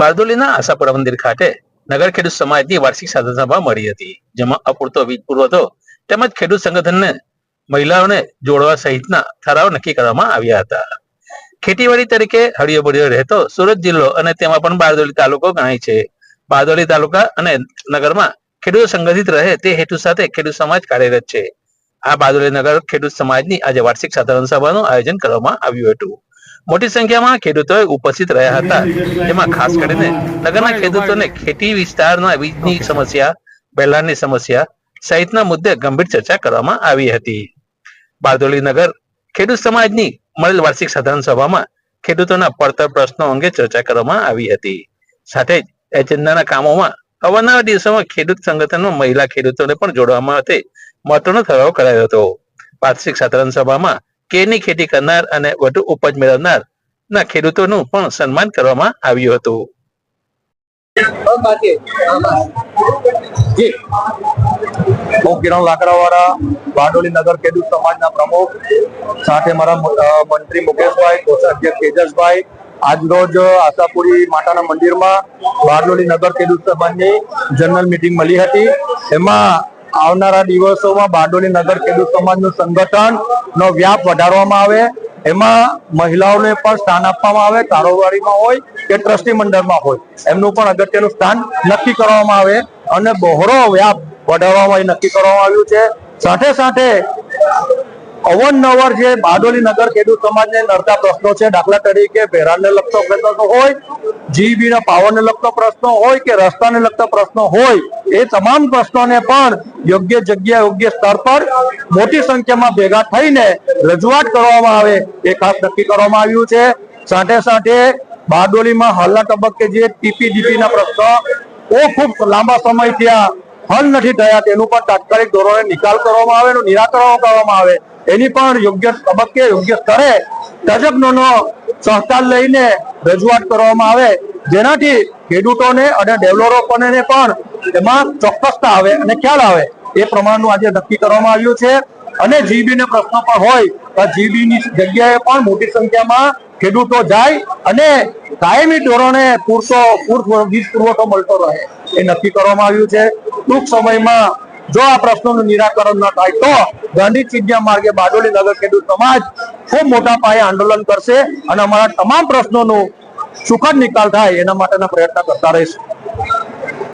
બારડોલીના આશાપુરા મંદિર ખાતે નગર ખેડૂત સમાજની વાર્ષિક સાધન સભા મળી હતી, જેમાં અપૂરતો વીજ પુરવઠો તેમજ ખેડૂત સંગઠનને મહિલાઓને જોડવા સહિતના ઠરાવ નક્કી કરવામાં આવ્યા હતા. ખેતીવાડી તરીકે હળિયો રહેતો સુરત જિલ્લો અને તેમાં પણ બારદોલી તાલુકો ગણાય છે. બારદોલી તાલુકા અને નગરમાં ખેડૂતો સંગઠિત રહે તે હેતુ સાથે ખેડૂત સમાજ કાર્યરત છે. આ બારદોલી નગર ખેડૂત સમાજની આજે વાર્ષિક સાધારણ સભાનું આયોજન કરવામાં આવ્યું હતું. મોટી સંખ્યામાં ખેડૂતો ઉપસ્થિત રહ્યા હતા. જેમાં ખાસ કરીને નગરના ખેડૂતોને ખેતી વિસ્તારના વીજની સમસ્યા બેલાણની સમસ્યા સહિતના મુદ્દે ગંભીર ચર્ચા કરવામાં આવી હતી. બારદોલી નગર ખેડૂત સમાજની મળેલ વાર્ષિક સાધારણ સભામાં ખેડૂતોના પડતર પ્રશ્નો અંગે ચર્ચા કરવામાં આવી હતી. સાથે જ એજન્ડાના કામોમાં અવારનવાર દિવસોમાં ખેડૂત સંગઠનમાં મહિલા ખેડૂતોને પણ જોડવા માટે મહત્વનો ઠરાવ કરાયો હતો. વાર્ષિક સાધારણ સભામાં કેરની ખેતી કરનાર અને વધુ ઉપજ મેળવનાર ના ખેડૂતોનું પણ સન્માન કરવામાં આવ્યું હતું. હું કિરણ નગર ખેડૂત સમાજના પ્રમુખ, સાથે મારા મંત્રી મુકેશભાઈ, કોષાધ્યક્ષ તેજસભાઈ, આજરોજ આશાપુરી માતાના મંદિરમાં બારડોલી નગર ખેડૂત સમાજની જનરલ મીટિંગ મળી હતી. એમાં આવનારા દિવસોમાં બારડોલી નગર ખેડૂત સમાજનું સંગઠન નો વ્યાપ વધારવામાં આવે. એમાં મહિલાઓને પણ સ્થાન આપવામાં આવે, કારોબારીમાં હોય કે ટ્રસ્ટી મંડળમાં હોય. એમનું પણ અગત્યનું સ્થાન નક્કી કરવામાં આવે અને બહોળો વ્યાપ વધારવામાં નક્કી કરવામાં આવ્યું છે. સાથે સાથે અવનવર જે બારડોલી નગર ખેડૂત સમાજને નડતા પ્રશ્નો છે, દાખલા તરીકે ભેરાણને લગતો પ્રશ્ન હોય જીબી ના પાવરને લગતો પ્રશ્નો હોય કે રસ્તાને લગતા પ્રશ્નો હોય, એ તમામ પ્રશ્નોને પણ યોગ્ય જગ્યા, યોગ્ય સ્તર પર મોટી સંખ્યામાં ભેગા થઈને રજૂઆત કરવામાં આવે, એ ખાસ નક્કી કરવામાં આવ્યું છે. સાથે સાથે બારડોલીમાં હાલના તબક્કે જે ટીપીડીપી ના પ્રશ્નો બહુ ખૂબ લાંબા સમય આ હલ નથી થયા, તેનું પણ તાત્કાલિક ધોરણે નિકાલ કરવામાં આવે નિરાકરણ કરવામાં આવે. એની પણ યોગ્ય તબક્કે, યોગ્ય સ્તરે તજજ્ઞોનો સહકાર લઈને રજૂઆત કરવામાં આવે. જેનાથી ખેડૂતોને અને ડેવલપરોને પણ એમાં ચોક્કસતા આવે અને ખ્યાલ આવે. એ પ્રમાણનું આજે નક્કી કરવામાં આવ્યું છે. અને જીબી ને પ્રશ્નો પણ હોય, તો જીબી ની જગ્યાએ પણ મોટી સંખ્યામાં ખેડૂતો જાય અને કાયમી ધોરણે પૂરતો વીજ પુરવઠો મળતો રહે એ નક્કી કરવામાં આવ્યું છે. ટૂંક સમયમાં જો આ પ્રશ્નોનું નિરાકરણ ન થાય તો ગાંધી ચિંધ્યા માર્ગે બારડોલી નગર ખેડૂત સમાજ ખૂબ મોટા પાયે આંદોલન કરશે અને અમારા તમામ પ્રશ્નોનું સુખદ નિકાલ થાય એના માટેના પ્રયત્ન કરતા રહીશું.